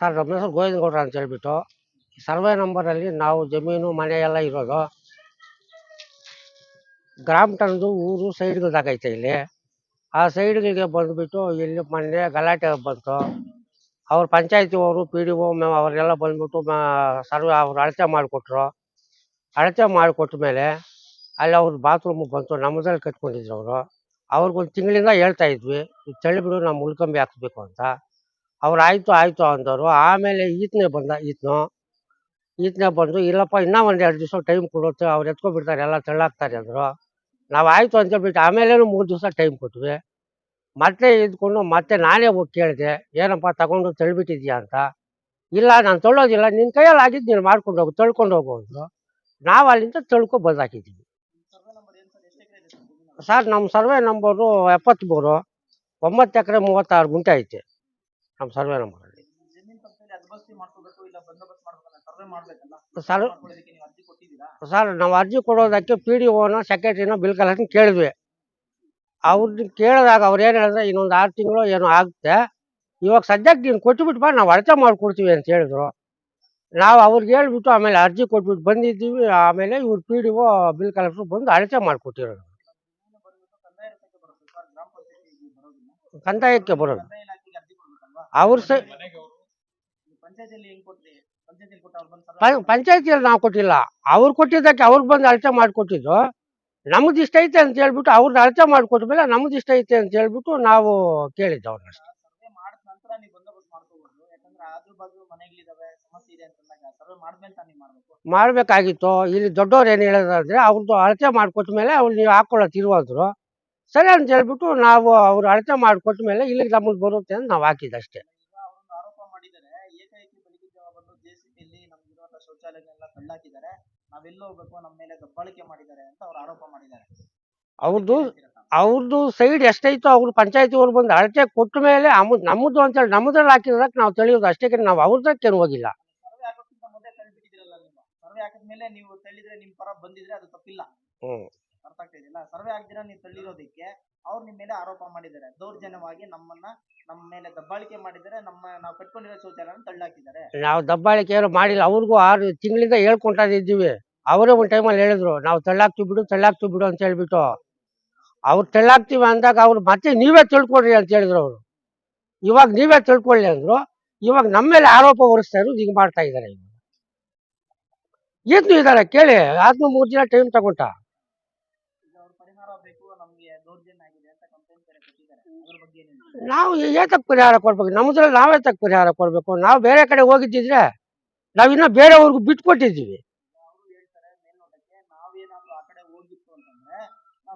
Sir ನಮ್ಮ ಹೆಸರು ಗೋವಿಂದಗೌಡ್ರ ಅಂತ ಹೇಳ್ಬಿಟ್ಟು ಸರ್ವೆ ನಂಬರಲ್ಲಿ ನಾವು ಜಮೀನು, ಮನೆ ಎಲ್ಲ ಇರೋದು. ಗ್ರಾಮ ಟನ್ದು ಊರು ಸೈಡ್ಗಳ್ದಾಗೈತೆ ಇಲ್ಲಿ. ಆ ಸೈಡ್ಗಳಿಗೆ ಬಂದ್ಬಿಟ್ಟು ಇಲ್ಲಿ ಮೊನ್ನೆ ಗಲಾಟೆ ಬಂತು. ಅವ್ರ ಪಂಚಾಯತಿ ಅವರು, ಪಿ ಡಿ ಒ ಅವರೆಲ್ಲ ಬಂದ್ಬಿಟ್ಟು ಸರ್ವೆ ಅವ್ರು ಅಳತೆ ಮಾಡಿಕೊಟ್ರು. ಅಳತೆ ಮಾಡಿಕೊಟ್ಟ ಮೇಲೆ ಅಲ್ಲಿ ಅವ್ರ ಬಾತ್ರೂಮ್ ಬಂತು. ನಮ್ಮದ್ರಲ್ಲಿ ಕಟ್ಕೊಂಡಿದ್ರು ಅವರು. ಅವ್ರಿಗೊಂದು ತಿಂಗಳಿಂದ ಹೇಳ್ತಾ ಇದ್ವಿ, ಇದು ತಳ್ಳಿಬಿಡು ನಮ್ಮ ಉಳ್ಕಂಬಿ ಹಾಕ್ಬೇಕು ಅಂತ. ಅವ್ರು ಆಯ್ತು ಆಯ್ತು ಅಂದರು ಆಮೇಲೆ ಈತನೇ ಬಂದ, ಈತನು. ಈತನೇ ಬಂದು, ಇಲ್ಲಪ್ಪ, ಇನ್ನೂ ಒಂದು ಎರಡು ದಿವಸ ಟೈಮ್ ಕೊಡುತ್ತೆ, ಅವ್ರು ಎತ್ಕೊಂಡ್ಬಿಡ್ತಾರೆ, ಎಲ್ಲ ತಳ್ಳಾಕ್ತಾರೆ ಅಂದರು. ನಾವು ಆಯಿತು ಅಂತೇಳ್ಬಿಟ್ಟು ಆಮೇಲೇನು ಮೂರು ದಿವಸ ಟೈಮ್ ಕೊಟ್ವಿ. ಮತ್ತೆ ಇದ್ಕೊಂಡು ಮತ್ತೆ ನಾನೇ ಹೋಗಿ ಕೇಳಿದೆ, ಏನಪ್ಪ, ತಗೊಂಡು ತಳ್ಳಿಬಿಟ್ಟಿದ್ಯಾ ಅಂತ. ಇಲ್ಲ, ನಾನು ತೊಳೋದಿಲ್ಲ ನಿನ್ನ ಕೈಯಲ್ಲಿ ಆಗಿದ್ದು ನೀನು ಮಾಡ್ಕೊಂಡು ಹೋಗು, ತೊಳ್ಕೊಂಡು ಹೋಗು ಅಂದರು. ನಾವು ಅಲ್ಲಿಂದ ತೊಳ್ಕೊ ಬಂದು ಹಾಕಿದ್ದೀವಿ ಸರ್ವೆ ನಂಬರ್ ಏನು ಸರ್ ಎಷ್ಟು ಎಕರೆ ಇದೆ ಸರ್ ಜಮೀನು? ಸರ್ ನಮ್ಮ ಸರ್ವೆ ನಂಬರು ಎಪ್ಪತ್ತ್ಮೂರು ಒಂಬತ್ತು ಎಕರೆ ಮೂವತ್ತಾರು ಗುಂಟೆ ಐತೆ. ನಮ್ಮ ಸರ್ವೆ ನಮ್ಮ ಸರ್ ಸರ್ ನಾವು ಅರ್ಜಿ ಕೊಡೋದಕ್ಕೆ ಪಿ ಡಿ ಓನ ಸೆಕ್ರೆಟರಿನ ಬಿಲ್ ಕಲೆಕ್ಷನ್ ಕೇಳಿದ್ವಿ ಅವ್ರನ್ನ ಕೇಳಿದಾಗ ಅವ್ರು ಏನು ಹೇಳಿದ್ರೆ ಇನ್ನೊಂದು ಆರು ತಿಂಗಳು ಏನೋ ಆಗುತ್ತೆ ಇವಾಗ ಸದ್ಯಕ್ಕೆ ನೀನು ಕೊಟ್ಬಿಟ್ಟು ಬಾ ನಾವು ಅಳತೆ ಮಾಡ್ಕೊಡ್ತೀವಿ ಅಂತ ಹೇಳಿದ್ರು ನಾವು ಅವ್ರಿಗೆ ಹೇಳ್ಬಿಟ್ಟು ಆಮೇಲೆ ಅರ್ಜಿ ಕೊಟ್ಬಿಟ್ಟು ಬಂದಿದ್ದೀವಿ ಆಮೇಲೆ ಇವ್ರು P D O bill collector ಬಂದು ಅಳತೆ ಮಾಡಿಕೊಟ್ಟಿರೋದು ಕಂದಾಯಕ್ಕೆ ಬರೋದು ಸರ್ವೆ ಪಂಚಾಯತಿಯಲ್ಲಿ ನಾವು ಕೊಟ್ಟಿಲ್ಲ. ಅವ್ರು ಕೊಟ್ಟಿದ್ದಕ್ಕೆ ಅವ್ರಿಗೆ ಬಂದು ಅಳತೆ ಮಾಡಿಕೊಟ್ಟಿದ್ದು. ನಮ್ದು ಇಷ್ಟ ಐತೆ ಅಂತ ಹೇಳ್ಬಿಟ್ಟು ಅವ್ರದ್ದು ಅಳತೆ ಮಾಡಿಕೊಟ್ಮೇಲೆ ನಮ್ದು ಇಷ್ಟ ಐತೆ ಅಂತ ಹೇಳ್ಬಿಟ್ಟು ನಾವು ಕೇಳಿದ್ದು ಅವ್ರನ್ನ ಅಷ್ಟೇ. ಮಾಡಬೇಕಾಗಿತ್ತು. ಇಲ್ಲಿ ದೊಡ್ಡವ್ರು ಏನು ಹೇಳಿದ್ರೆ ಅವ್ರದ್ದು ಅಳತೆ ಮಾಡ್ಕೊಟ್ಮೇಲೆ ಅವ್ರು ನೀವು ಹಾಕೊಳ್ಳೋ ತಿರುವಂದ್ರು. ಸರಿ ಅಂತ ಹೇಳ್ಬಿಟ್ಟು ನಾವು ಅವ್ರು ಅಳತೆ ಮಾಡಿಕೊಟ್ಟ ಮೇಲೆ ಇಲ್ಲಿಗೆ ನಮಗೆ ಬರುತ್ತೆ ಅಂತ ನಾವು ಹಾಕಿದಷ್ಟೇ ಅಷ್ಟೇ ಅವ್ರದ್ದು? ಅವ್ರದ್ದು ಸೈಡ್ ಎಷ್ಟೈತೋ ಅವ್ರ ಪಂಚಾಯತಿ ಅವ್ರು ಬಂದು ಅಳತೆ ಕೊಟ್ಟ ಮೇಲೆ ಅಮ್ಮ ನಮ್ಮದು ಅಂತೇಳಿ ನಮ್ಮದ್ರಲ್ಲಿ ಹಾಕಿದ್ರಕ್ಕೆ ನಾವು ತಿಳಿಯೋದು ಅಷ್ಟೇ ನಾವು ಅವ್ರದಕ್ಕೇನು ಹೋಗಿಲ್ಲ. ನೀವು. ತಳ್ಳಿದ್ರೆ ಪರ ಬಂದಿದ್ರೆ ಅದು ತಪ್ಪಿಲ್ಲ. ಇದೆಯಲ್ಲ ಸರ್ವೆ ಆಗ್ದಿರ ನೀವು ತಳ್ಳಿರೋದಕ್ಕೆ ಅವ್ರು ನಿಮ್ಮ ಮೇಲೆ ಆರೋಪ ಮಾಡಿದ್ದಾರೆ. ದೌರ್ಜನ್ಯವಾಗಿ ನಮ್ಮನ್ನ ನಮ್ಮ ಮೇಲೆ ದಬ್ಬಾಳಿಕೆ ಮಾಡಿದ್ದಾರೆ. ನಮ್ಮ, ನಾವು ಕಟ್ಕೊಂಡಿರೋ ಶೌಚಾಲಯನ ತಳ್ಳಾಕಿದ್ದಾರೆ. ನಾವು ದಬ್ಬಾಳಿಕೆ ಏನು ಮಾಡಿಲ್ಲ. ಅವ್ರಿಗೂ ಆರು ತಿಂಗಳಿಂದ ಹೇಳ್ಕೊಂತಾದಿದ್ದೀವಿ ಅವರೇ ಒಂದು ಟೈಮಲ್ಲಿ ಹೇಳಿದ್ರು, ನಾವು ತಳ್ಳಾಕ್ತಿವಿ ಬಿಡು ತಳ್ಳಾಕ್ತಿವಿ ಬಿಡು ಅಂತ ಹೇಳ್ಬಿಟ್ಟು. ಅವ್ರು ತಳ್ಳಾಕ್ತಿವಿ ಅಂದಾಗ ಅವ್ರು ಮತ್ತೆ ನೀವೇ ತಿಳ್ಕೊಡ್ರಿ ಅಂತ ಹೇಳಿದ್ರು ಅವರು. ಇವಾಗ ನೀವೇ ತಿಳ್ಕೊಳ್ಳಿ ಅಂದ್ರು. ಇವಾಗ ನಮ್ಮ ಮೇಲೆ ಆರೋಪ ಹೊರಿಸ್ತಾ ಇರೋದು ಹಿಂಗೆ ಮಾಡ್ತಾ ಇದ್ದಾರೆ ಏನು ಇದ್ದಾರೆ ಕೇಳಿ. ಆದ್ರೂ ಮೂರು ದಿನ ಟೈಮ್ ತಗೊಂಡ ಈಗ ಅವ್ರ ಪರಿಹಾರ ಬೇಕು ನಮ್ಗೆ ದೌರ್ಜನ್ಯ ಆಗಿದೆ ಅಂತ ಕಂಪ್ಲೇಂಟ್ ಬೇರೆ ಕೊಟ್ಟಿದ್ದಾರೆ ಅದ್ರ ಬಗ್ಗೆ ಏನ್ ಹೇಳ್ತೀರಾ? ನಾವು ಏತಕ್ಕೆ ಪರಿಹಾರ ಕೊಡ್ಬೇಕು? ನಮ್ಮದ್ರಲ್ಲಿ ನಾವೇ ತಕ್ಕ ಪರಿಹಾರ ಕೊಡಬೇಕು? ನಾವು ಬೇರೆ ಕಡೆ ಹೋಗಿದ್ದಿದ್ರೆ ನಾವ್ ಬೇರೆಯವ್ರಿಗೂ ಬಿಟ್ಕೊಟ್ಟಿದ್ದೀವಿ.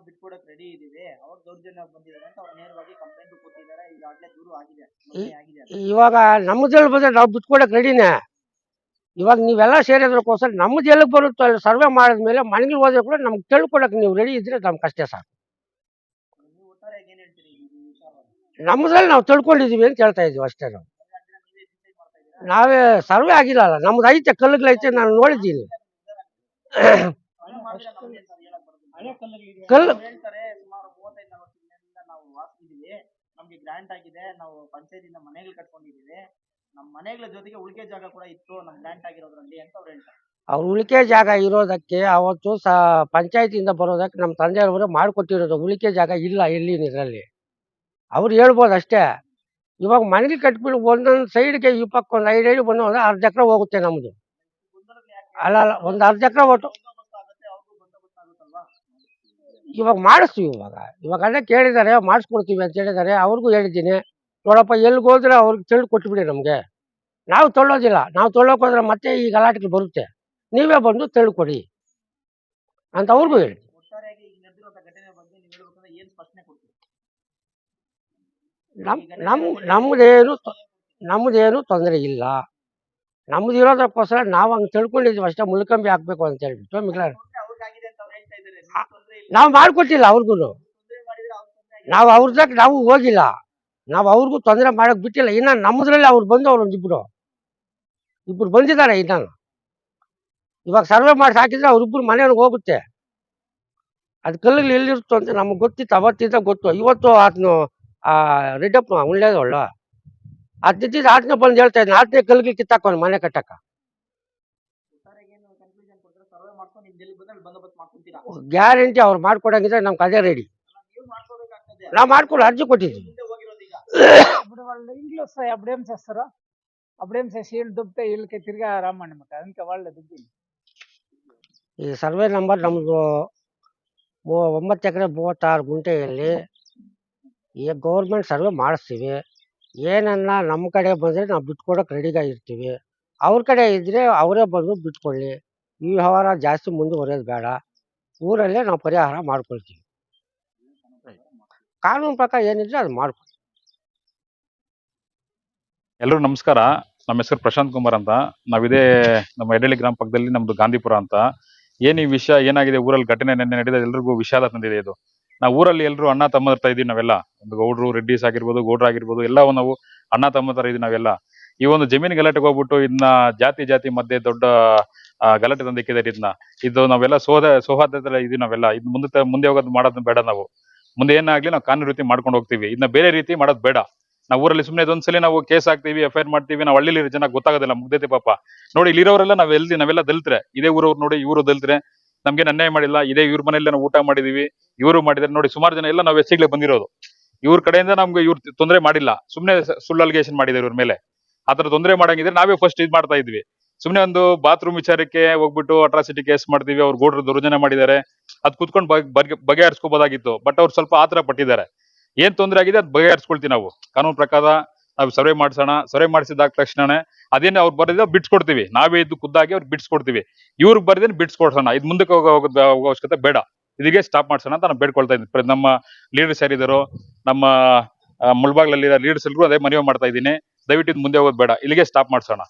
ಬಿಟ್ಕೊಡಕ್ ರೆಡಿ ಇದೀವಿ. ಅವ್ರು ದೌರ್ಜನ್ಯ ಬಂದಿದ್ದಾರೆ ಅಂತ ಅವ್ರು ನೇರವಾಗಿ ಕಂಪ್ಲೇಂಟ್ ಕೊಟ್ಟಿದ್ದಾರೆ. ಈಗಾಗಲೇ ದೂರು ಆಗಿದೆ ನೋಂದಣಿ ಆಗಿದೆ ಅದು. ಇವಾಗ ನಮ್ಮದ್ರಲ್ಲಿ ಬಂದ್ರೆ ನಾವು ಬಿಟ್ಕೊಡಕ್ ರೆಡಿನೇ ಇವಾಗ ನೀವೆಲ್ಲ ಸೇರಿದ್ರಕ್ಕೋಸ್ಕರ ನಮ್ಮದು ಎಲ್ಲಿಗೆ ಬರುತ್ತೋ ಸರ್ವೆ ಮಾಡಿದ್ಮೇಲೆ ಮನೆಗೆ ಹೋದ್ರೆ ಕೂಡ ನಮ್ಗೆ ತಿಳ್ಕೊಡಕ್ ನೀವು ರೆಡಿ ಇದ್ರೆ ನಮ್ಗೆ ಅಷ್ಟೇ ಸಾಕು ನೀವು ಒಟ್ಟಾರೆಯಾಗಿ ಏನ್ ಹೇಳ್ತೀರಿ ಈ ವಿಚಾರವಾಗಿ ನಮ್ಮದ್ರಲ್ಲಿ ನಾವು ತಿಳ್ಕೊಂಡಿದೀವಿ ಅಂತ ಹೇಳ್ತಾ ಇದೀವಿ ಅಷ್ಟೇ ನಾವು. ನೀವೇ ಸರ್ವೆ ಆಗಿಲ್ಲಲ್ಲ ನಮ್ದು ಐತೆ ಕಲ್ಲುಗಳೈತೆ ನಾನು ನೋಡಿದ್ದೀನಿ. ಕಲ್ಲು ಹೇಳ್ತಾರೆ ಸುಮಾರು ಮೂವತ್ತೈದು ನಲವತ್ತು ದಿನದಿಂದ ನಾವು ವಾಸಿಸಿದೀವಿ ನಮ್ಗೆ ಗ್ರಾಂಟ್ ಆಗಿದೆ ನಾವು ಪಂಚಾಯತಿಂದ ಮನೆಗಳು ಕಟ್ಕೊಂಡಿದೀವಿ. ನಮ್ಮ ಮನೆಗಳ ಜೊತೆಗೆ ಉಳಿಕೆ ಜಾಗ ಕೂಡ ಇತ್ತು ನಮ್ ಗ್ರಾಂಟ್ ಆಗಿರೋದ್ರಲ್ಲಿ ಅಂತ ಅವ್ರು ಹೇಳ್ತಾರೆ. ಅವ್ರ ಉಳಿಕೆ ಜಾಗ ಇರೋದಕ್ಕೆ ಅವತ್ತು ಸ ಪಂಚಾಯತಿಯಿಂದ ಬರೋದಕ್ಕೆ ನಮ್ಮ ತಂದೆಯವರು ಮಾಡಿಕೊಟ್ಟಿರೋದು ಉಳಿಕೆ ಜಾಗ ಇಲ್ಲ ಎಲ್ಲಿ ಇದರಲ್ಲಿ. ಅವ್ರು ಹೇಳ್ಬೋದು ಅಷ್ಟೇ. ಇವಾಗ ಮನೇಲಿ ಕಟ್ಬಿಟ್ಟು ಒಂದೊಂದು ಸೈಡ್ಗೆ ಈ ಪಕ್ಕ ಒಂದು ಐದು ಐದು ಬಂದು ಒಂದು ಅರ್ಧ ಎಕರೆ ಹೋಗುತ್ತೆ ನಮ್ಮದು ಅಲ್ಲ ಅಲ್ಲ, ಒಂದು ಅರ್ಧ ಎಕರೆ ಒಟ್ಟು. ಇವಾಗ ಮಾಡಿಸ್ತೀವಿ ಇವಾಗ. ಇವಾಗ ಅದೇ ಕೇಳಿದ್ದಾರೆ, ಮಾಡಿಸ್ಕೊಡ್ತೀವಿ ಅಂತ ಹೇಳಿದ್ದಾರೆ. ಅವ್ರಿಗೂ ಹೇಳಿದ್ದೀನಿ. ನೋಡಪ್ಪ, ಎಲ್ಲಿಗೆ ಹೋದ್ರೆ ಅವ್ರಿಗೆ ತಿಳಿದು ಕೊಟ್ಬಿಡಿ ನಮಗೆ. ನಾವು ತೊಳ್ಳೋದಿಲ್ಲ. ನಾವು ತೊಳ್ಳೋಕೆ ಹೋದ್ರೆ ಮತ್ತೆ ಈ ಗಲಾಟೆಗೆ ಬರುತ್ತೆ. ನೀವೇ ಬಂದು ತಿಳ್ಕೊಡಿ ಅಂತ ಅವ್ರಿಗೂ ಹೇಳಿ ಒಟ್ಟಾರೆಯಾಗಿ ಈಗ ನಡೆದಿರುವಂತ ಘಟನೆ ಬಗ್ಗೆ ನೀವು ಹೇಳ್ಬೇಕಂದ್ರೆ ಏನ್ ಸ್ಪಷ್ಟನೆ ಕೊಡ್ತೀರಿ ನಮ್ ನಮ್ ನಮ್ದೇನು ನಮ್ದೇನು ತೊಂದರೆ ಇಲ್ಲ. ನಮ್ದು ಇರೋದಕ್ಕೋಸ್ಕರ ನಾವು ಹಂಗೆ ತಿಳ್ಕೊಂಡಿದ್ವಿ ಅಷ್ಟೇ ಮುಳ್ಕಂಬಿ ಹಾಕ್ಬೇಕು ಅಂತ ಹೇಳ್ಬಿಟ್ಟು ಮಿಗ್ಲಾರ. ನಾವು ಮಾಡ್ಕೊಟ್ಟಿಲ್ಲ ಅವ್ರಿಗೂ ನಾವು ಅವ್ರದಕ್ಕೆ ನಾವು ಹೋಗಿಲ್ಲ. ನಾವು ಅವ್ರಿಗೂ ತೊಂದರೆ ಮಾಡಕ್ ಬಿಟ್ಟಿಲ್ಲ. ಇನ್ನ ನಮ್ಮದ್ರಲ್ಲಿ ಅವ್ರು ಬಂದು ಅವ್ರು ಒಂದಿಬ್ರು ಇಬ್ರು ಬಂದಿದ್ದಾರೆ ಇನ್ನ. ಇವಾಗ ಸರ್ವೆ ಮಾಡಿ ಹಾಕಿದ್ರೆ ಅವ್ರಿಬ್ರು ಮನೆಯವ್ರಿಗೆ ಹೋಗುತ್ತೆ. ಅದು ಕಲ್ಲಲ್ಲಿ ಎಲ್ಲಿರುತ್ತೋ ಅಂತ ನಮ್ಗೆ ಗೊತ್ತಿತ್ತು. ಅವತ್ತಿಂದ ಗೊತ್ತು. ಇವತ್ತು ಅದನ್ನು ಆ ರೆಡ್ಡಪ್ಪ ಒಳ್ಳೇದೊಳ್ಳ ಹತ್ತಿದ್ದು ಆತನೇ ಬಂದು ಹೇಳ್ತಾ ಇದ್ದೀನಿ ಆತನೇ ಕಲ್ಗಿ ಕಿತ್ತಾಕೊಂಡು ಮನೆ ಕಟ್ಟಕ್ಕ ಒಟ್ಟಾರೆಗೆ ಏನು ಕನ್ಕ್ಲೂಷನ್ ಕೊಡ್ತಾರೆ ಸರ್ವೆ ಮಾಡ್ಕೊಂಡು ನಿಮ್ ಜಿಲ್ಲೆಗೆ ಬಂದ್ರೆ ಅಲ್ಲಿ ಬಂದೋಬಸ್ತ್ ಮಾಡ್ಕೊಂತೀರಾ ಗ್ಯಾರಂಟಿ ಅವ್ರು ಮಾಡ್ಕೊಡಂಗಿದ್ರೆ ನಮ್ಗೆ ಅದೇ ರೆಡಿ ನೀವು ಮಾಡ್ಕೋಬೇಕಾಗ್ತದೆ ನಾವು ಮಾಡ್ಕೊಂಡು ಅರ್ಜಿ ಕೊಟ್ಟಿದ್ದೀವಿ ಮುಂದೆ ಹೋಗಿರೋದು ಈಗ ఇప్పుడు వాళ్ళు ఇంట్లో వస్తాయి అప్పుడేం చేస్తారు అప్పుడేం చేసి వీళ్ళు దుబ్బితే వీళ్ళకి తిరిగి రమ్మన్నమాట అందుకే వాళ్ళే దుబ్బింది ಈ ಸರ್ವೆ ನಂಬರ್ ನಮ್ಮದು ಒಂಬತ್ತು ಎಕರೆ ಮೂವತ್ತಾರು ಗುಂಟೆಯಲ್ಲಿ ಈ ಗೌರ್ಮೆಂಟ್ ಸರ್ವೆ ಮಾಡಿಸ್ತೀವಿ. ಏನನ್ನ ನಮ್ಮ ಕಡೆ ಬಂದರೆ ನಾವು ಬಿಟ್ಕೊಡೋಕೆ ರೆಡಿಗಾಗಿರ್ತೀವಿ ಅವ್ರ ಕಡೆ ಇದ್ದರೆ ಅವರೇ ಬಂದು ಬಿಟ್ಕೊಳ್ಳಿ. ಈ ವ್ಯವಹಾರ ಜಾಸ್ತಿ ಮುಂದುವರಿಯೋದು ಬೇಡ. ಊರಲ್ಲೇ ನಾವು ಪರಿಹಾರ ಮಾಡ್ಕೊಳ್ತೀವಿ. ಕಾನೂನು ಪ್ರಕಾರ ಏನಿದ್ರೆ ಅದು ಮಾಡ್ಕೊಳ್ತೀವಿ. ಎಲ್ಲರೂ ನಮಸ್ಕಾರ. ನಮ್ಮ ಹೆಸರು ಪ್ರಶಾಂತ್ ಕುಮಾರ್ ಅಂತ. ನಾವಿದೇ ನಮ್ಮ ಎಡಳ್ಳಿ ಗ್ರಾಮ ಪಕ್ಕದಲ್ಲಿ ನಮ್ದು ಗಾಂಧಿಪುರ ಅಂತ. ಏನ್ ಈ ವಿಷಯ, ಏನಾಗಿದೆ? ಊರಲ್ಲಿ ಘಟನೆ ನಿನ್ನೆ ನಡೆದ ಎಲ್ರಿಗೂ ವಿಷಾದ ತಂದಿದೆ ಇದು. ನಾವು ಊರಲ್ಲಿ ಎಲ್ಲರೂ ಅಣ್ಣ ತಮ್ಮ ತರ ಇದೀವಿ ನಾವೆಲ್ಲ. ಒಂದು ಗೌಡ್ರು ರೆಡ್ಡಿಸ್ ಆಗಿರ್ಬೋದು ಗೌಡ್ರ ಆಗಿರ್ಬೋದು ಎಲ್ಲ ನಾವು ಅಣ್ಣ ತಮ್ಮ ತರ ಇದೀವಿ ನಾವೆಲ್ಲ. ಈ ಒಂದು ಜಮೀನು ಗಲಾಟೆಗೆ ಹೋಗ್ಬಿಟ್ಟು ಇದನ್ನ ಜಾತಿ ಜಾತಿ ಮಧ್ಯೆ ದೊಡ್ಡ ಗಲಾಟೆ ತಂದಿಕ್ಕಿದ್ದಾರೆ ಇದನ್ನ ಇದು ನಾವೆಲ್ಲ ಸೋದ ಸೌಹಾರ್ದತೆ ಇದೀವಿ ನಾವೆಲ್ಲ. ಇದು ಮುಂದೆ ಮುಂದೆ ಹೋಗೋದು ಮಾಡೋದು ಬೇಡ ನಾವು. ಮುಂದೆ ಏನಾಗ್ಲಿ ನಾವು ಕಾನೂನು ರೀತಿ ಮಾಡ್ಕೊಂಡು ಹೋಗ್ತೀವಿ. ಇದನ್ನ ಬೇರೆ ರೀತಿ ಮಾಡೋದು ಬೇಡ. ನಾವು ಊರಲ್ಲಿ ಸುಮ್ಮನೆ ಇದೊಂದ್ಸಲಿ ನಾವು ಕೇಸ್ ಹಾಕ್ತೀವಿ ಎಫ್ ಐ ಮಾಡ್ತೀವಿ, ನಾವು ಹಳ್ಳಿಲಿ ಜನ ಗೊತ್ತಾಗೋದಿಲ್ಲ, ಮುಗ್ದೈತೆ ಪಾಪ. ನೋಡಿ ಇಲ್ಲಿರೋರೆಲ್ಲ ನಾವ್ ಎಲ್ದಿ, ನಾವೆಲ್ಲ ದಲಿತ್ರೆ. ಇದೇ ಊರವ್ರು ನೋಡಿ ಇವರು ದಲಿತ್ರೆ. ನಮ್ಗೆ ಅನ್ಯಾಯ ಮಾಡಿಲ್ಲ, ಇದೇ ಇವ್ರ ಮನೆಯಲ್ಲೇ ನಾವು ಊಟ ಮಾಡಿದೀವಿ, ಇವರು ಮಾಡಿದ್ರೆ ನೋಡಿ ಸುಮಾರು ಜನ ಎಲ್ಲ ನಾವು ಎಸ್ಸಿಗ್ಲೆ ಬಂದಿರೋದು. ಇವ್ರ ಕಡೆಯಿಂದ ನಮ್ಗೆ ಇವ್ರು ತೊಂದರೆ ಮಾಡಿಲ್ಲ, ಸುಮ್ನೆ ಸುಳ್ಳು ಅಲಿಗೇಷನ್ ಮಾಡಿದ್ದಾರೆ ಇವ್ರ ಮೇಲೆ. ಆತರ ತೊಂದರೆ ಮಾಡಂಗಿದ್ರೆ ನಾವೇ ಫಸ್ಟ್ ಇದ್ ಮಾಡ್ತಾ ಇದ್ವಿ. ಸುಮ್ನೆ ಒಂದು ಬಾತ್ರೂಮ್ ವಿಚಾರಕ್ಕೆ ಹೋಗ್ಬಿಟ್ಟು ಅಟ್ರಾಸಿಟಿ ಕೇಸ್ ಮಾಡ್ತೀವಿ, ಅವ್ರು ಗೋಡ್ರು ದೌರ್ಜನ್ಯ ಮಾಡಿದ್ದಾರೆ ಅದ್ ಕುತ್ಕೊಂಡು ಬಗೆ ಬಗೆಹರಿಸ್ಕೋಬೋದಾಗಿತ್ತು. ಬಟ್ ಅವ್ರು ಸ್ವಲ್ಪ ಆತರ ಪಟ್ಟಿದ್ದಾರೆ. ಏನ್ ತೊಂದರೆ ಆಗಿದೆ ಅದ್ ಬಗೆಹರಿಸ್ಕೊಳ್ತೀವಿ ನಾವು. ಕಾನೂನು ಪ್ರಕಾರ ನಾವು ಸರ್ವೆ ಮಾಡ್ಸೋಣ ಸರ್ವೆ ಮಾಡಿಸಿದ ತಕ್ಷಣನೇ ಅದೇನೇ ಅವ್ರು ಬರೆದ ಬಿಡ್ಸ್ಕೊಡ್ತೀವಿ ನಾವೇ ಇದ್ದು ಖುದ್ದಾಗಿ ಅವ್ರು ಬಿಡ್ಸ್ಕೊಡ್ತೀವಿ ಇವ್ರಿಗೆ ಬರೆದೇನು ಬಿಡ್ಸ್ಕೊಡ್ಸೋಣ ಇದು ಮುಂದಕ್ಕೆ ಅವಶ್ಯಕತೆ ಬೇಡ. ಇದಿಗೆ ಸ್ಟಾಪ್ ಮಾಡ್ಸೋಣ ಅಂತ ನಾನು ಬೇಡ್ಕೊಳ್ತಾ ಇದ್ದೀನಿ. ನಮ್ಮ ಲೀಡರ್ಸ್ ಯಾರಿದ್ದಾರೋ ನಮ್ಮ ಮುಳ್ಬಾಗ್ಲಲ್ಲಿ ಲೀಡರ್ಸ್ ಎಲ್ರು ಅದೇ ಮನವಿ ಮಾಡ್ತಾ ಇದ್ದೀನಿ. ದಯವಿಟ್ಟು ಇದು ಮುಂದೆ ಹೋಗೋದು ಬೇಡ. ಇಲ್ಲಿಗೆ ಸ್ಟಾಪ್ ಮಾಡ್ಸೋಣ.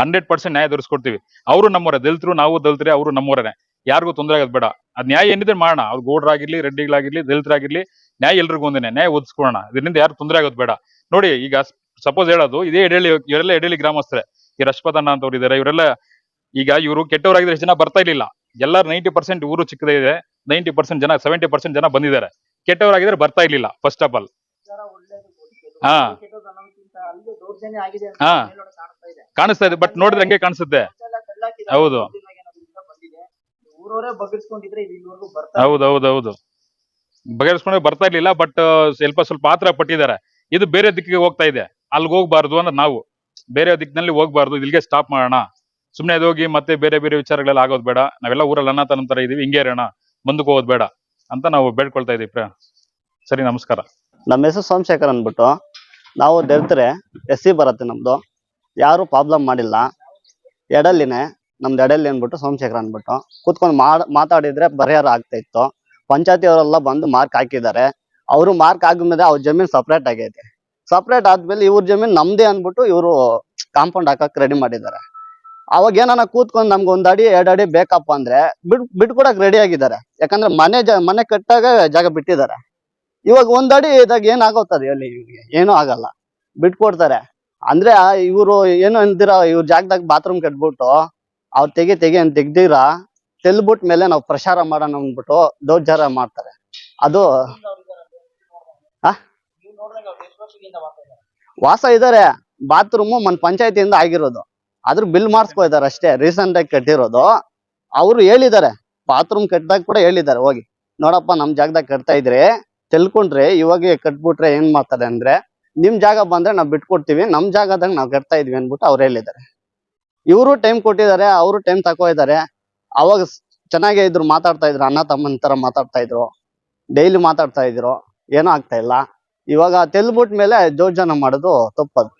ಹಂಡ್ರೆಡ್ ಪರ್ಸೆಂಟ್ ನ್ಯಾಯ ದೊರಸ್ಕೊಡ್ತೀವಿ. ಅವರು ನಮ್ಮವರೇ. ದಲಿತರು ನಾವು ದಲಿತರೆ ಅವರು ನಮ್ಮವರೇ ಯಾರಿಗೂ ತೊಂದರೆ ಆಗೋದು ಬೇಡ. ಅದ್ ನ್ಯಾಯ ಏನಿದೆ ಮಾಡೋಣ. ಅವ್ರು ಗೌಡ್ರಾಗಿರ್ಲಿ ರೆಡ್ಡಿಗಳಾಗಿರ್ಲಿ ದಲಿತರಾಗಿರ್ಲಿ ನ್ಯಾಯ ಎಲ್ರಿಗೂ ಒಂದೇನೆ. ನ್ಯಾಯ ಒದಿಸ್ಕೊಳ್ಳೋಣ ಇದರಿಂದ ಯಾರು ತೊಂದರೆ ಆಗೋದು ಬೇಡ. ನೋಡಿ ಈಗ ಸಪೋಸ್ ಹೇಳೋದು ಇದೇ ಎಡೇಳಿ ಇವರೆಲ್ಲ ಎಡೇಳಿ ಗ್ರಾಮಸ್ಥರೇ. ಈ ರಶ್ಪತಣ್ಣ ಅಂತವ್ರು ಇದಾರೆ. ಇವರೆಲ್ಲ ಈಗ ಇವರು ಕೆಟ್ಟವರಾಗಿದ್ರೆ ಎಷ್ಟು ಜನ ಬರ್ತಾ ಇರ್ಲಿಲ್ಲ. ಎಲ್ಲರೂ ನೈಂಟಿ ಪರ್ಸೆಂಟ್ ಊರು ಚಿಕ್ಕದೇ ಇದೆ. ನೈಂಟಿ ಪರ್ಸೆಂಟ್ ಜನ ಸೆವೆಂಟಿ ಪರ್ಸೆಂಟ್ ಜನ ಬಂದಿದ್ದಾರೆ. ಕೆಟ್ಟವರಾಗಿದ್ರೆ ಬರ್ತಾ ಇರ್ಲಿಲ್ಲ ಫಸ್ಟ್ ಆಫ್ ಆಲ್. ಹಾ. ಹಾ. ಕಾಣಿಸ್ತಾ ಇದೆ ಬಟ್ ನೋಡಿದ್ರೆ ಹಂಗೆ ಕಾಣಿಸುತ್ತೆ. ಹೌದು. ದುಡ್ಡಿನಾಗ ಏನಾದ್ರು ಇಂದ ಬಂದಿದೆ ಊರವರೇ ಬಗ್ಗಿಸ್ಕೊಂಡಿದ್ರೆ ಇದು ಇಲ್ಲಿವರೆಗೂ ಬರ್ತಾ ಹೌದು ಹೌದು ಹೌದು ಬಗೆಹರಿಸ್ಕೊಂಡೆ ಬರ್ತಾ ಇರ್ಲಿಲ್ಲ ಬಟ್ ಸ್ವಲ್ಪ ಸ್ವಲ್ಪ ಆತರ ಪಟ್ಟಿದ್ದಾರೆ. ಇದು ಬೇರೆ ದಿಕ್ಕಿಗೆ ಹೋಗ್ತಾ ಇದೆ. ಅಲ್ಲಿಗೆ ಹೋಗ್ಬಾರ್ದು ಅಂದ್ರೆ ನಾವು. ಬೇರೆ ದಿಕ್ಕಿನಲ್ಲಿ ಹೋಗ್ಬಾರ್ದು ಇಲ್ಲಿಗೆ ಸ್ಟಾಪ್ ಮಾಡೋಣ. ಸುಮ್ನೆ ಅದು ಹೋಗಿ ಮತ್ತೆ ಬೇರೆ ಬೇರೆ ವಿಚಾರಗಳೆಲ್ಲ ಆಗೋದು ಬೇಡ. ನಾವೆಲ್ಲ ಊರಲ್ಲಿ ಅನ್ನ ತರ ಇದೀವಿ ಹಿಂಗೆ ಇರೋಣ. ಮುಂದಕ್ಕೆ ಹೋಗೋದು ಬೇಡ ಅಂತ ನಾವು ಬೇಡ್ಕೊಳ್ತಾ ಇದೀವಿ ಸರಿ ನಮಸ್ಕಾರ. ನಮ್ಮ ಹೆಸರು ಸೋಮಶೇಖರ್ ಅಂದ್ಬಿಟ್ಟು ನಾವು ದೆರ್ತರೆ ಎಸ್ ಸಿ ಬರುತ್ತೆ ನಮ್ದು. ಯಾರು ಪ್ರಾಬ್ಲಮ್ ಮಾಡಿಲ್ಲ. ಎಡಲ್ಲಿನೇ ನಮ್ದು ಎಡಲ್ಲಿ ಅಂದ್ಬಿಟ್ಟು ಸೋಮಶೇಖರ್ ಅಂದ್ಬಿಟ್ಟು ಕೂತ್ಕೊಂಡು ಮಾತಾಡಿದ್ರೆ ಪರಿಹಾರ ಆಗ್ತಾ ಇತ್ತು. ಪಂಚಾಯತಿ ಅವರೆಲ್ಲ ಬಂದು ಮಾರ್ಕ್ ಹಾಕಿದ್ದಾರೆ. ಅವರು ಮಾರ್ಕ್ ಆಗಿದ್ಮೇಲೆ ಅವ್ರ ಜಮೀನ್ ಸಪ್ರೇಟ್ ಆಗೈತೆ. ಸಪ್ರೇಟ್ ಆದ್ಮೇಲೆ ಇವ್ರ ಜಮೀನ್ ನಮ್ದೇ ಅಂದ್ಬಿಟ್ಟು ಇವರು ಕಾಂಪೌಂಡ್ ಹಾಕಕ್ ರೆಡಿ ಮಾಡಿದ್ದಾರೆ. ಅವಾಗ ಏನಾನ ಕೂತ್ಕೊಂಡು ನಮ್ಗೆ ಒಂದ್ ಅಡಿ, ಎರಡ್ ಅಡಿ ಬೇಕಪ್ಪ ಅಂದ್ರೆ ಬಿಡ್, ಬಿಟ್ಕೊಡಕ್ ರೆಡಿ ಆಗಿದ್ದಾರೆ. ಯಾಕಂದ್ರೆ ಮನೆ ಜ, ಮನೆ ಕಟ್ಟಾಗ ಜಾಗ ಬಿಟ್ಟಿದ್ದಾರೆ. ಇವಾಗ ಒಂದ್ ಅಡಿ ಇದಾಗ ಏನ್ ಆಗೋತದೆ ಹೇಳಿ ಇವ್ರಿಗೆ ಏನೂ ಆಗಲ್ಲ. ಬಿಟ್ಕೊಡ್ತಾರೆ. ಅಂದ್ರೆ ಇವರು ಏನು ಅಂದಿರ ಇವ್ರ ಜಾಗದಾಗ ಬಾತ್ರೂಮ್ ಕಟ್ಬಿಟ್ಟು ಅವ್ರ ತೆಗಿ ತೆಗಿ ಅಂತ ತೆಗ್ದಿರ ತೆಲ್ಬಿಟ್ ಮೇಲೆ ನಾವು ಪ್ರಸಾರ ಮಾಡೋಣ ಅಂದ್ಬಿಟ್ಟು ದೌರ್ಜಾರ ಮಾಡ್ತಾರೆ. ಅದು ವಾಸ ಇದಾರೆ, ಬಾತ್ರೂಮ್ ಮನ್ ಪಂಚಾಯತಿಯಿಂದ ಆಗಿರೋದು. ಆದ್ರೂ ಬಿಲ್ ಮಾಡಿಸ್ಕೊಯ್ದಾರೆ ಅಷ್ಟೇ, ರೀಸೆಂಟ್ ಆಗಿ ಕಟ್ಟಿರೋದು. ಅವ್ರು ಹೇಳಿದ್ದಾರೆ ಬಾತ್ರೂಮ್ ಕಟ್ಟಿದಾಗ ಕೂಡ ಹೇಳಿದ್ದಾರೆ ಹೋಗಿ. ನೋಡಪ್ಪ, ನಮ್ ಜಾಗದಾಗ ಕಟ್ತಾ ಇದ್ರೆ, ತೆಲ್ಕೊಂಡ್ರೆ, ಇವಾಗ ಕಟ್ಬಿಟ್ರೆ ಏನ್ ಮಾಡ್ತಾರೆ ಅಂದ್ರೆ, ನಿಮ್ ಜಾಗ ಬಂದ್ರೆ ನಾವ್ ಬಿಟ್ಕೊಡ್ತೀವಿ, ನಮ್ ಜಾಗದಾಗ ನಾವ್ ಕಟ್ತಾ ಇದ್ವಿ ಅನ್ಬಿಟ್ಟು ಅವ್ರು ಹೇಳಿದ್ದಾರೆ ಇವರು ಟೈಮ್ ಕೊಟ್ಟಿದ್ದಾರೆ, ಅವರು ಟೈಮ್ ತಕೋ ಇದ್ದಾರೆ. ಅವಾಗ ಚೆನ್ನಾಗೆ ಇದ್ರು, ಮಾತಾಡ್ತಾ ಇದ್ರು, ಅಣ್ಣ ತಮ್ಮನ ತರ ಮಾತಾಡ್ತಾ ಇದ್ರು. ಡೈಲಿ ಮಾತಾಡ್ತಾ ಇದ್ರು. ಏನೂ ಆಗ್ತಾ ಇಲ್ಲ. ಇವಾಗ ತೆಲ್ಬಿಟ್ ಮೇಲೆ ಜೋಜನ ಮಾಡೋದು ತಪ್ಪದು.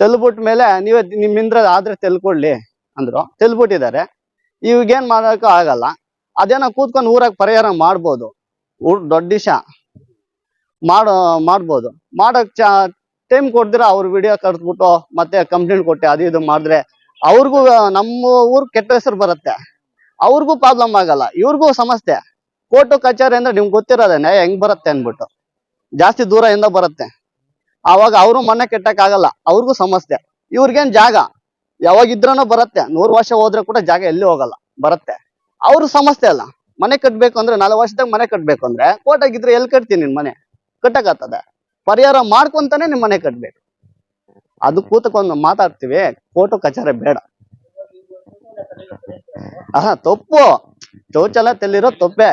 ತೆಲ್ಬಿಟ್ ಮೇಲೆ ನೀವೇ ನಿಮ್ಮಿಂದ್ರ ಆದ್ರೆ ತೆಲ್ಕೊಳ್ಳಿ ಅಂದ್ರು. ತೆಲ್ಬಿಟ್ಟಿದ್ದಾರೆ ಇವಾಗ ಏನ್ ಮಾಡಕ್ಕೂ ಆಗಲ್ಲ. ಅದೇನೋ ಕೂತ್ಕೊಂಡು ಊರಾಗ ಪರಿಹಾರ ಮಾಡ್ಬೋದು. ಊರ್ ದೊಡ್ಡ ದಿಶ ಮಾಡೋ, ಮಾಡ್ಬೋದು. ಮಾಡೋಕ್ ಚ ಟೈಮ್ ಕೊಡ್ದಿರ ಅವ್ರ ವಿಡಿಯೋ ಕರೆದ್ಬಿಟ್ಟು ಮತ್ತೆ ಕಂಪ್ಲೇಂಟ್ ಕೊಟ್ಟೆ ಅದು ಇದು ಮಾಡಿದ್ರೆ ಅವ್ರಿಗೂ, ನಮ್ಮ ಊರ್ ಕೆಟ್ಟ ಹೆಸರು ಬರುತ್ತೆ. ಅವ್ರಿಗೂ ಪ್ರಾಬ್ಲಮ್ ಆಗಲ್ಲ, ಇವ್ರಿಗೂ ಸಮಸ್ಯೆ. ಕೋರ್ಟು ಕಚೇರಿ ಅಂದ್ರೆ ನಿಮ್ಗೆ ಗೊತ್ತಿರೋದೇ ಹೆಂಗ್ ಬರುತ್ತೆ ಅನ್ಬಿಟ್ಟು ಜಾಸ್ತಿ ದೂರದಿಂದ ಬರುತ್ತೆ. ಆವಾಗ ಅವರು ಮನೆ ಕೆಟ್ಟಕ್ ಆಗಲ್ಲ, ಅವ್ರಿಗೂ ಸಮಸ್ಯೆ. ಇವ್ರಿಗೇನ್ ಜಾಗ? ಯಾವಾಗ ಇದ್ರನೋ ಬರುತ್ತೆ. ನೂರು ವರ್ಷ ಹೋದ್ರೆ ಕೂಡ ಜಾಗ ಎಲ್ಲಿ ಹೋಗಲ್ಲ, ಬರುತ್ತೆ. ಅವ್ರ ಸಮಸ್ಯೆ ಅಲ್ಲ. ಮನೆ ಕಟ್ಬೇಕು ಅಂದ್ರೆ ನಾಲ್ಕು ವರ್ಷದಾಗ ಮನೆ ಕಟ್ಬೇಕು ಅಂದ್ರೆ ಕೋಟಾಗಿದ್ರೆ ಎಲ್ಲಿ ಕಟ್ತೀನಿ ನಿನ್ ಮನೆ? ಕಟ್ಟಕ್ಕಾಗ್ತದೆ ಪರಿಹಾರ ಮಾಡ್ಕೊಂತಾನೆ ನಿಮ್ ಮನೆ ಕಟ್ಬೇಕು. ಅದು ಕೂತಕೊಂಡು ಮಾತಾಡ್ತೀವಿ ಫೋಟೋ ಕಚೇರಿ ಬೇಡ. ಹ ತಪ್ಪು. ಶೌಚಾಲಯ ತೆಲ್ಲಿರೋ ತಪ್ಪೆ.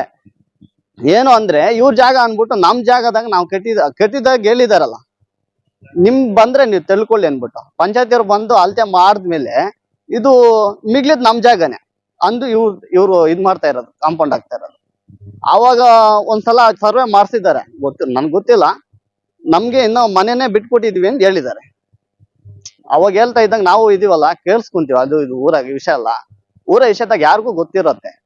ಏನು ಅಂದ್ರೆ, ಇವ್ರ ಜಾಗ ಅನ್ಬಿಟ್ಟು ನಮ್ ಜಾಗದಾಗ ನಾವು ಕೆಟ್ಟಿದ, ಕಟ್ಟಿದಾಗ ಗೆಲ್ಲಿದಾರಲ್ಲ ನಿಮ್ ಬಂದ್ರೆ ನೀವು ತಿಳ್ಕೊಳ್ಳಿ ಅನ್ಬಿಟ್ಟು ಪಂಚಾಯತಿಯವ್ರು ಬಂದು ಅಳತೆ ಮಾಡಿದ್ಮೇಲೆ ಇದು ಮಿಗ್ಲಿದ್ ನಮ್ ಜಾಗನೇ. ಅಂದು ಇವ್ರು ಇವ್ರು ಇದ್ ಮಾಡ್ತಾ ಇರೋದು, ಕಾಂಪೌಂಡ್ ಆಗ್ತಾ ಇರೋದು. ಆವಾಗ ಒಂದ್ಸಲ ಸರ್ವೆ ಮಾಡ್ಸಿದ್ದಾರೆ. ಗೊತ್ತಿಲ್ಲ ನನ್ಗೆ ಗೊತ್ತಿಲ್ಲ. ನಮ್ಗೆ ಇನ್ನೂ ಮನೆನೇ ಬಿಟ್ಕೊಟ್ಟಿದ್ವಿ ಅಂತ ಹೇಳಿದ್ದಾರೆ. ಅವಾಗ ಹೇಳ್ತಾ ಇದ್ದಂಗೆ ನಾವು ಇದೀವಲ್ಲ, ಕೇಳಿಸ್ಕೊಂತೀವಿ. ಅದು ಇದು ಊರಾಗ ವಿಷಯ ಅಲ್ಲ. ಊರ ವಿಷಯದಾಗ ಯಾರಿಗೂ ಗೊತ್ತಿರತ್ತೆ.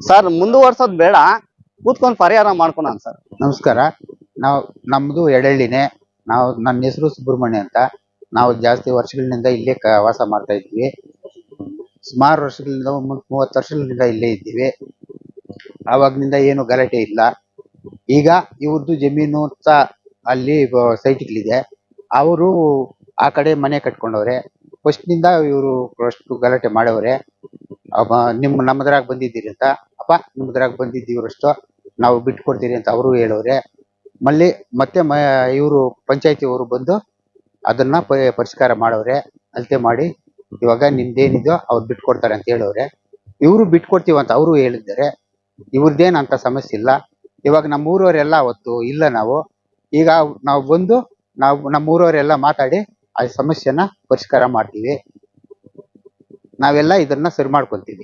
ಸರ್, ಮುಂದುವರ್ಸೋದ್ ಬೇಡ. ಕೂತ್ಕೊಂಡು ಪರಿಹಾರ ಮಾಡ್ಕೊಳ ಸರ್. ನಮಸ್ಕಾರ. ನಾವು ನಮ್ಮದು ಎಡಳ್ಳಿನೇ ನಾವು ನನ್ನ ಹೆಸರು ಸುಬ್ರಹ್ಮಣ್ಯ ಅಂತ. ನಾವು ಜಾಸ್ತಿ ವರ್ಷಗಳಿಂದ ಇಲ್ಲೇ ವಾಸ ಮಾಡ್ತಾ ಇದ್ವಿ. ಸುಮಾರು ವರ್ಷಗಳಿಂದ, ಮೂವತ್ತು ವರ್ಷಗಳಿಂದ ಇಲ್ಲೇ ಇದ್ದೀವಿ. ಆವಾಗಿನಿಂದ ಏನು ಗಲಾಟೆ ಇಲ್ಲ. ಈಗ ಇವ್ರದ್ದು ಜಮೀನು ಅಂತ ಅಲ್ಲಿ ಸೈಟ್ಗಳಿದೆ ಅವರು ಆ ಕಡೆ ಮನೆ ಕಟ್ಕೊಂಡವ್ರೆ. ಫಸ್ಟ್ನಿಂದ ಇವರು ಅಷ್ಟು ಗಲಾಟೆ ಮಾಡವ್ರೆ. ನಿಮ್ ನಿಮ್ಮ ನಮ್ಮದ್ರಾಗ ಬಂದಿದ್ದೀರಿ ಅಂತ. ಅಪ್ಪ ನಿಮ್ಮದ್ರಾಗ ಬಂದಿದ್ದೀವ್ರಷ್ಟು ನಾವು ಬಿಟ್ಕೊಡ್ತೀರಿ ಅಂತ ಅವರು ಹೇಳವ್ರೆ. ಮಲ್ಲಿ, ಮತ್ತೆ ಮ, ಇವರು ಪಂಚಾಯತಿ ಅವರು ಬಂದು ಅದನ್ನ ಪರಿಷ್ಕಾರ ಮಾಡವ್ರೆ. ಅಳತೆ ಮಾಡಿ, ಇವಾಗ ನಿಮ್ದೇನಿದೆಯೋ ಅವ್ರು ಬಿಟ್ಕೊಡ್ತಾರೆ ಅಂತ ಹೇಳವ್ರೆ. ಇವರು ಬಿಟ್ಕೊಡ್ತೀವಂತ ಅವರು ಹೇಳಿದ್ದಾರೆ. ಇವ್ರದ್ದೇನ್ ಅಂತ ಸಮಸ್ಯೆ ಇಲ್ಲ. ಇವಾಗ ನಮ್ಮ ಊರವರೆಲ್ಲ ಅವತ್ತು ಇಲ್ಲ ನಾವು. ಈಗ ನಾವು ಬಂದು ನಾವು ನಮ್ಮ ಊರವರೆಲ್ಲ ಮಾತಾಡಿ ಆ ಸಮಸ್ಯೆನ ಪರಿಷ್ಕಾರ ಮಾಡ್ತೀವಿ. ನಾವೆಲ್ಲ ಇದನ್ನ ಸರಿ ಮಾಡ್ಕೊಂತೀವಿ